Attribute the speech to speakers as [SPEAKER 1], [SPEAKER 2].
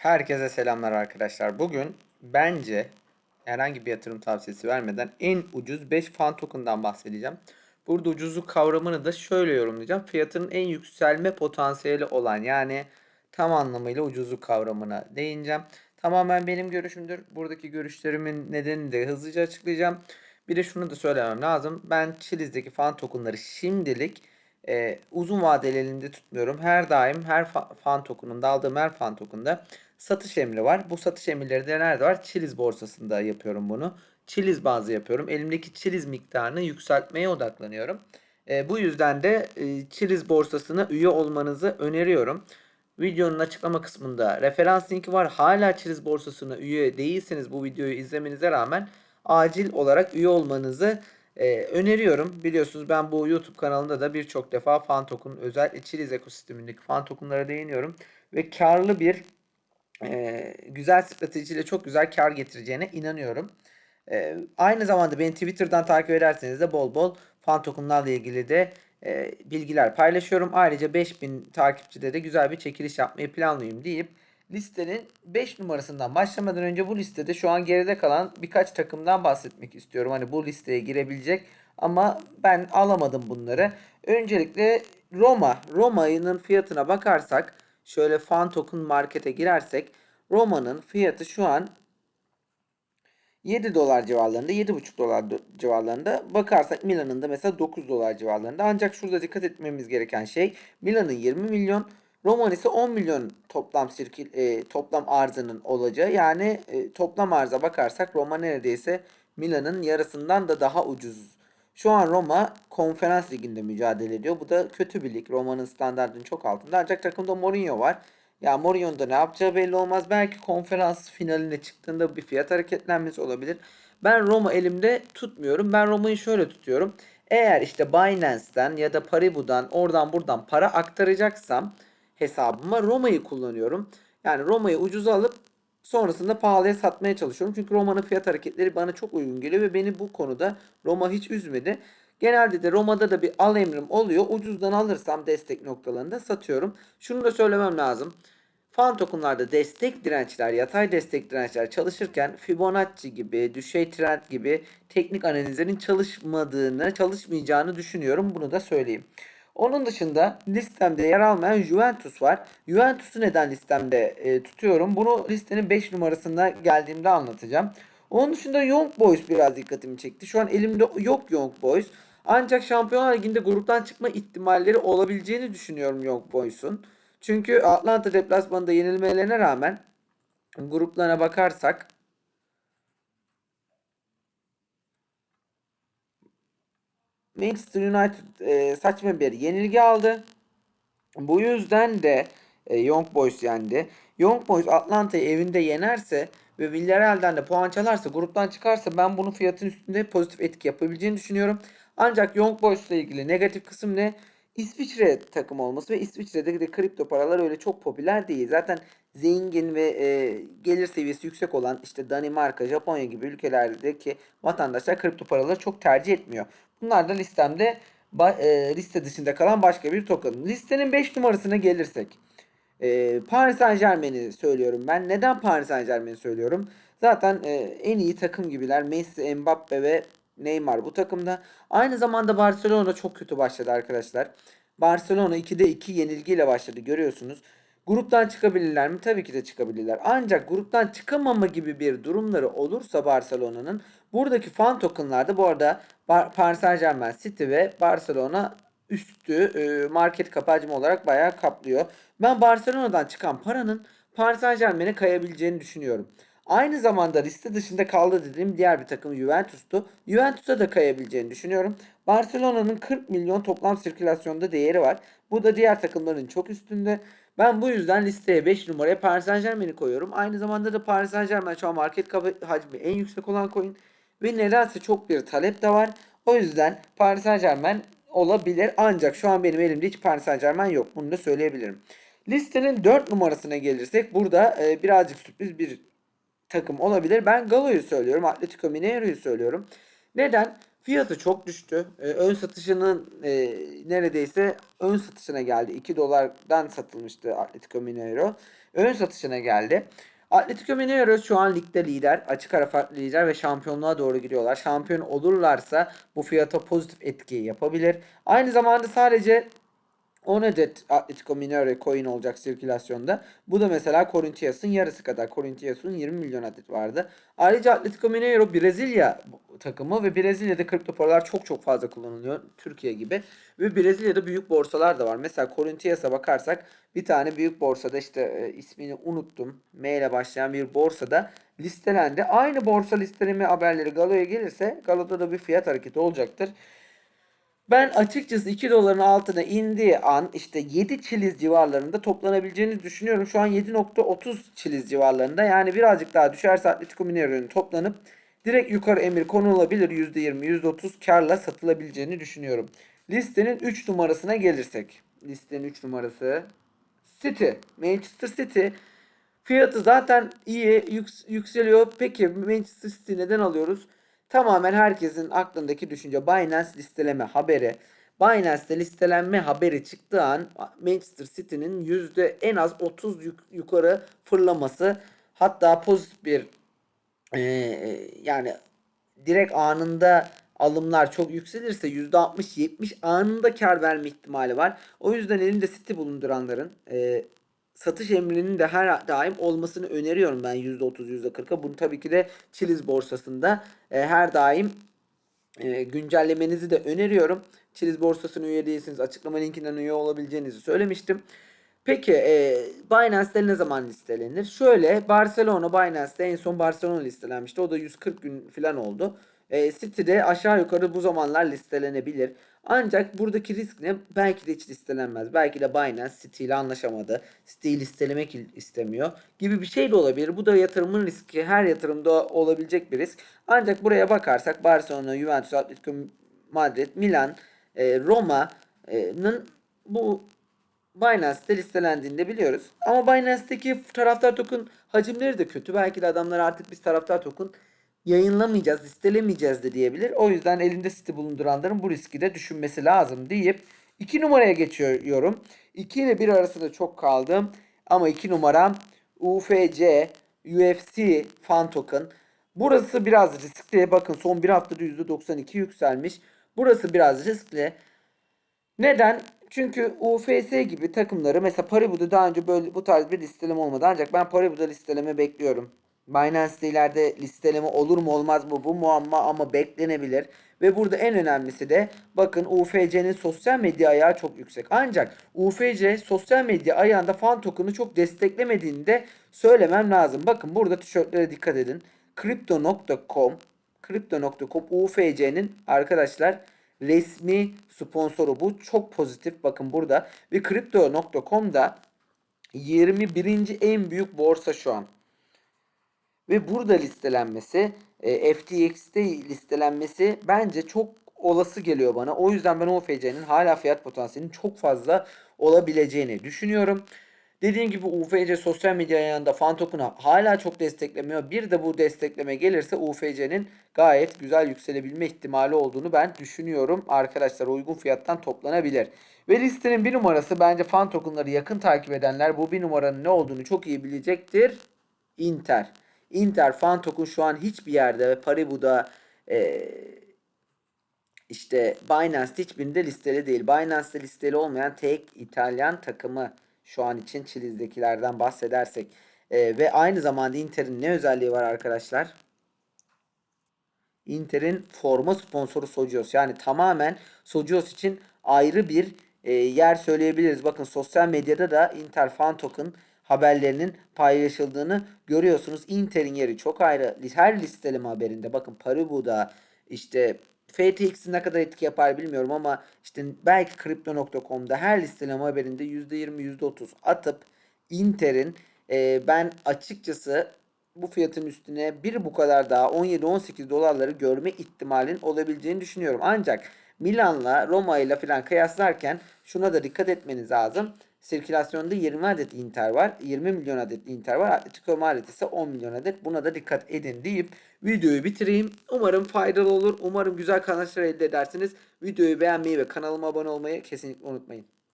[SPEAKER 1] Herkese selamlar arkadaşlar. Bugün bence herhangi bir yatırım tavsiyesi vermeden en ucuz 5 fan token'dan bahsedeceğim. Burada ucuzluk kavramını da şöyle yorumlayacağım. Fiyatının en yükselme potansiyeli olan yani tam anlamıyla ucuzluk kavramına değineceğim. Tamamen benim görüşümdür. Buradaki görüşlerimin nedenini de hızlıca açıklayacağım. Bir de şunu da söylemem lazım. Ben Chiliz'deki fan token'ları şimdilik e, uzun vadeli elimde tutmuyorum. Her daim her fa- fan token'ında aldığım her fan token'da satış emri var. Bu satış emirleri de nerede var? Chiliz borsasında yapıyorum bunu. Chiliz bazı yapıyorum. Elimdeki Chiliz miktarını yükseltmeye odaklanıyorum. E, bu yüzden de e, Chiliz borsasına üye olmanızı öneriyorum. Videonun açıklama kısmında referans linki var. Hala Chiliz borsasına üye değilseniz bu videoyu izlemenize rağmen acil olarak üye olmanızı e, öneriyorum. Biliyorsunuz ben bu YouTube kanalında da birçok defa fan token özel Chiliz ekosistemindeki fan tokenlara değiniyorum. Ve karlı bir e, güzel stratejiyle çok güzel kar getireceğine inanıyorum. E, aynı zamanda beni Twitter'dan takip ederseniz de bol bol fan tokenlarla ilgili de e, bilgiler paylaşıyorum. Ayrıca 5000 takipçide de güzel bir çekiliş yapmayı planlıyorum deyip listenin 5 numarasından başlamadan önce bu listede şu an geride kalan birkaç takımdan bahsetmek istiyorum. Hani bu listeye girebilecek ama ben alamadım bunları. Öncelikle Roma. Roma'nın fiyatına bakarsak şöyle fan token markete girersek Roma'nın fiyatı şu an 7 dolar civarlarında, 7,5 dolar do- civarlarında. Bakarsak Milan'ın da mesela 9 dolar civarlarında. Ancak şurada dikkat etmemiz gereken şey Milan'ın 20 milyon, Roma'nın ise 10 milyon toplam sirkil, e, toplam arzının olacağı. Yani e, toplam arza bakarsak Roma neredeyse Milan'ın yarısından da daha ucuz. Şu an Roma konferans liginde mücadele ediyor. Bu da kötü bir lig. Roma'nın standartının çok altında. Ancak takımda Mourinho var. Ya Mourinho'nun da ne yapacağı belli olmaz. Belki konferans finaline çıktığında bir fiyat hareketlenmesi olabilir. Ben Roma elimde tutmuyorum. Ben Roma'yı şöyle tutuyorum. Eğer işte Binance'den ya da Paribu'dan oradan buradan para aktaracaksam hesabıma Roma'yı kullanıyorum. Yani Roma'yı ucuza alıp sonrasında pahalıya satmaya çalışıyorum. Çünkü Roma'nın fiyat hareketleri bana çok uygun geliyor ve beni bu konuda Roma hiç üzmedi. Genelde de Roma'da da bir al emrim oluyor. Ucuzdan alırsam destek noktalarında satıyorum. Şunu da söylemem lazım. Fan tokenlarda destek dirençler, yatay destek dirençler çalışırken Fibonacci gibi, düşey trend gibi teknik analizlerin çalışmadığını, çalışmayacağını düşünüyorum. Bunu da söyleyeyim. Onun dışında listemde yer almayan Juventus var. Juventus'u neden listemde e, tutuyorum? Bunu listenin 5 numarasına geldiğimde anlatacağım. Onun dışında Young Boys biraz dikkatimi çekti. Şu an elimde yok Young Boys. Ancak Şampiyonlar Ligi'nde gruptan çıkma ihtimalleri olabileceğini düşünüyorum Young Boys'un. Çünkü Atlanta deplasmanında yenilmelerine rağmen gruplarına bakarsak Manchester United e, saçma bir yenilgi aldı. Bu yüzden de e, Young Boys yendi. Young Boys Atlanta'yı evinde yenerse ve Villarreal'den de puan çalarsa gruptan çıkarsa ben bunun fiyatın üstünde pozitif etki yapabileceğini düşünüyorum. Ancak Young Boys ile ilgili negatif kısım ne? İsviçre takım olması ve İsviçre'de de kripto paralar öyle çok popüler değil. Zaten zengin ve e, gelir seviyesi yüksek olan işte Danimarka, Japonya gibi ülkelerdeki vatandaşlar kripto paraları çok tercih etmiyor. Bunlar da listemde e, liste dışında kalan başka bir token. Listenin 5 numarasına gelirsek. E, Paris Saint Germain'i söylüyorum ben. Neden Paris Saint Germain'i söylüyorum? Zaten e, en iyi takım gibiler. Messi, Mbappe ve Neymar bu takımda. Aynı zamanda Barcelona çok kötü başladı arkadaşlar. Barcelona 2'de 2 yenilgiyle başladı görüyorsunuz. Gruptan çıkabilirler mi? Tabii ki de çıkabilirler. Ancak gruptan çıkamama gibi bir durumları olursa Barcelona'nın buradaki fan tokenlarda bu arada Paris Saint Germain, City ve Barcelona üstü e, market kapı hacmi olarak bayağı kaplıyor. Ben Barcelona'dan çıkan paranın Paris Saint Germain'e kayabileceğini düşünüyorum. Aynı zamanda liste dışında kaldı dediğim diğer bir takım Juventus'tu. Juventus'a da kayabileceğini düşünüyorum. Barcelona'nın 40 milyon toplam sirkülasyonda değeri var. Bu da diğer takımların çok üstünde. Ben bu yüzden listeye 5 numaraya Paris Saint Germain'i koyuyorum. Aynı zamanda da Paris Saint Germain şu an market hacmi en yüksek olan coin. Ve nedense çok bir talep de var. O yüzden Paris Saint Germain olabilir. Ancak şu an benim elimde hiç Paris Saint Germain yok. Bunu da söyleyebilirim. Listenin 4 numarasına gelirsek burada e, birazcık sürpriz bir takım olabilir. Ben Galo'yu söylüyorum. Atletico Mineiro'yu söylüyorum. Neden? Fiyatı çok düştü. Ee, ön satışının e, neredeyse ön satışına geldi. 2 dolardan satılmıştı Atletico Mineiro. ön satışına geldi. Atletico Mineiro şu an ligde lider. Açık ara farklı lider ve şampiyonluğa doğru gidiyorlar. Şampiyon olurlarsa bu fiyata pozitif etki yapabilir. Aynı zamanda sadece 10 adet Atletico Mineiro coin olacak sirkülasyonda. Bu da mesela Corinthians'ın yarısı kadar. Corinthians'ın 20 milyon adet vardı. Ayrıca Atletico Mineiro Brezilya takımı ve Brezilya'da kripto paralar çok çok fazla kullanılıyor. Türkiye gibi. Ve Brezilya'da büyük borsalar da var. Mesela Corinthians'a bakarsak bir tane büyük borsada işte e, ismini unuttum. M ile başlayan bir borsada listelendi. Aynı borsa listeleme haberleri Galo'ya gelirse Galo'da da bir fiyat hareketi olacaktır. Ben açıkçası 2 doların altına indiği an işte 7 çiliz civarlarında toplanabileceğini düşünüyorum. Şu an 7.30 çiliz civarlarında. Yani birazcık daha düşerse Atletico Mineiro'nun toplanıp direkt yukarı emir konulabilir. %20, %30 karla satılabileceğini düşünüyorum. Listenin 3 numarasına gelirsek. Listenin 3 numarası City. Manchester City. Fiyatı zaten iyi yüks- yükseliyor. Peki Manchester City neden alıyoruz? Tamamen herkesin aklındaki düşünce Binance listeleme haberi. Binance'de listelenme haberi çıktığı an Manchester City'nin yüzde en az 30 yuk- yukarı fırlaması hatta pozitif bir e, yani direkt anında alımlar çok yükselirse %60-70 anında kar verme ihtimali var. O yüzden elinde City bulunduranların e, satış emrinin de her daim olmasını öneriyorum ben %30 %40'a. Bunu tabii ki de Chiliz borsasında e, her daim e, güncellemenizi de öneriyorum. Chiliz borsasına üye değilsiniz. Açıklama linkinden üye olabileceğinizi söylemiştim. Peki e, Binance'de ne zaman listelenir? Şöyle Barcelona Binance'de en son Barcelona listelenmişti. O da 140 gün falan oldu. E, City'de aşağı yukarı bu zamanlar listelenebilir. Ancak buradaki risk ne? Belki de hiç listelenmez. Belki de Binance City ile anlaşamadı. City'yi listelemek istemiyor gibi bir şey de olabilir. Bu da yatırımın riski. Her yatırımda olabilecek bir risk. Ancak buraya bakarsak Barcelona, Juventus, Atletico Madrid, Milan, e, Roma'nın bu Binance'te listelendiğini de biliyoruz. Ama Binance'teki taraftar token hacimleri de kötü. Belki de adamlar artık biz taraftar token yayınlamayacağız, listelemeyeceğiz de diyebilir. O yüzden elinde site bulunduranların bu riski de düşünmesi lazım deyip 2 numaraya geçiyorum. 2 ile 1 arasında çok kaldım. Ama 2 numaram UFC, UFC fan token. Burası biraz riskli. Bakın son bir haftada %92 yükselmiş. Burası biraz riskli. Neden? Çünkü UFC gibi takımları mesela Paribu'da daha önce böyle bu tarz bir listeleme olmadı. Ancak ben Paribu'da listeleme bekliyorum. Binance'de ileride listeleme olur mu olmaz mı bu muamma ama beklenebilir. Ve burada en önemlisi de bakın UFC'nin sosyal medya ayağı çok yüksek. Ancak UFC sosyal medya ayağında fan token'ı çok desteklemediğini de söylemem lazım. Bakın burada tişörtlere dikkat edin. Crypto.com Crypto.com UFC'nin arkadaşlar resmi sponsoru bu. Çok pozitif bakın burada. Ve Crypto.com'da 21. en büyük borsa şu an. Ve burada listelenmesi, e, FTX'te listelenmesi bence çok olası geliyor bana. O yüzden ben UFC'nin hala fiyat potansiyelinin çok fazla olabileceğini düşünüyorum. Dediğim gibi UFC sosyal medya ayağında fan token'ı hala çok desteklemiyor. Bir de bu destekleme gelirse UFC'nin gayet güzel yükselebilme ihtimali olduğunu ben düşünüyorum. Arkadaşlar uygun fiyattan toplanabilir. Ve listenin bir numarası bence fan token'ları yakın takip edenler bu bir numaranın ne olduğunu çok iyi bilecektir. Inter. Inter fan token şu an hiçbir yerde ve Paribu'da e, işte Binance'de hiçbirinde listeli değil. Binance'de listeli olmayan tek İtalyan takımı şu an için Chiliz'dekilerden bahsedersek. E, ve aynı zamanda Inter'in ne özelliği var arkadaşlar? Inter'in forma sponsoru Socios. Yani tamamen Socios için ayrı bir e, yer söyleyebiliriz. Bakın sosyal medyada da Inter fan token haberlerinin paylaşıldığını görüyorsunuz. Inter'in yeri çok ayrı. Her listeleme haberinde bakın Paribu'da işte FTX'in ne kadar etki yapar bilmiyorum ama işte belki Crypto.com'da her listeleme haberinde %20 %30 atıp Inter'in e, ben açıkçası bu fiyatın üstüne bir bu kadar daha 17-18 dolarları görme ihtimalin olabileceğini düşünüyorum. Ancak Milan'la Roma ile falan kıyaslarken şuna da dikkat etmeniz lazım. Sirkülasyonda 20 adet Inter var. 20 milyon adet Inter var. Atletico Madrid ise 10 milyon adet. Buna da dikkat edin deyip videoyu bitireyim. Umarım faydalı olur. Umarım güzel kazançlar elde edersiniz. Videoyu beğenmeyi ve kanalıma abone olmayı kesinlikle unutmayın.